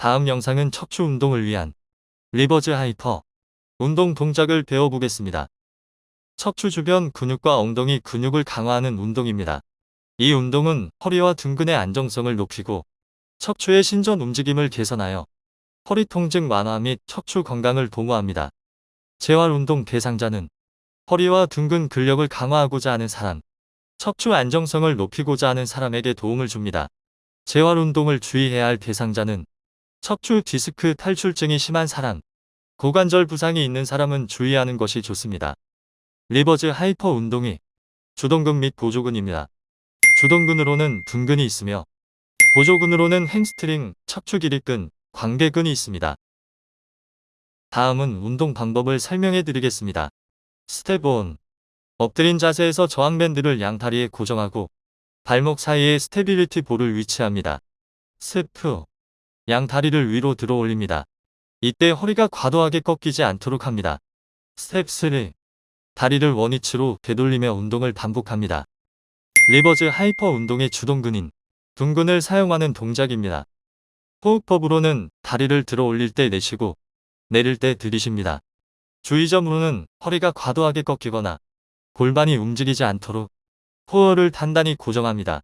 다음 영상은 척추 운동을 위한 리버즈 하이퍼 운동 동작을 배워보겠습니다. 척추 주변 근육과 엉덩이 근육을 강화하는 운동입니다. 이 운동은 허리와 둔근의 안정성을 높이고 척추의 신전 움직임을 개선하여 허리 통증 완화 및 척추 건강을 도모합니다. 재활 운동 대상자는 허리와 둔근 근력을 강화하고자 하는 사람, 척추 안정성을 높이고자 하는 사람에게 도움을 줍니다. 재활 운동을 주의해야 할 대상자는 척추 디스크 탈출증이 심한 사람, 고관절 부상이 있는 사람은 주의하는 것이 좋습니다. 리버즈 하이퍼 운동이 주동근 및 보조근입니다. 주동근으로는 둔근이 있으며 보조근으로는 햄스트링, 척추 기립근, 광배근이 있습니다. 다음은 운동 방법을 설명해 드리겠습니다. 스텝 1. 엎드린 자세에서 저항밴드를 양다리에 고정하고 발목 사이에 스테빌리티 볼을 위치합니다. 스텝 2. 양 다리를 위로 들어 올립니다. 이때 허리가 과도하게 꺾이지 않도록 합니다. 스텝 3. 다리를 원위치로 되돌리며 운동을 반복합니다. 리버즈 하이퍼 운동의 주동근인 둔근을 사용하는 동작입니다. 호흡법으로는 다리를 들어 올릴 때 내쉬고 내릴 때 들이쉽니다. 주의점으로는 허리가 과도하게 꺾이거나 골반이 움직이지 않도록 코어를 단단히 고정합니다.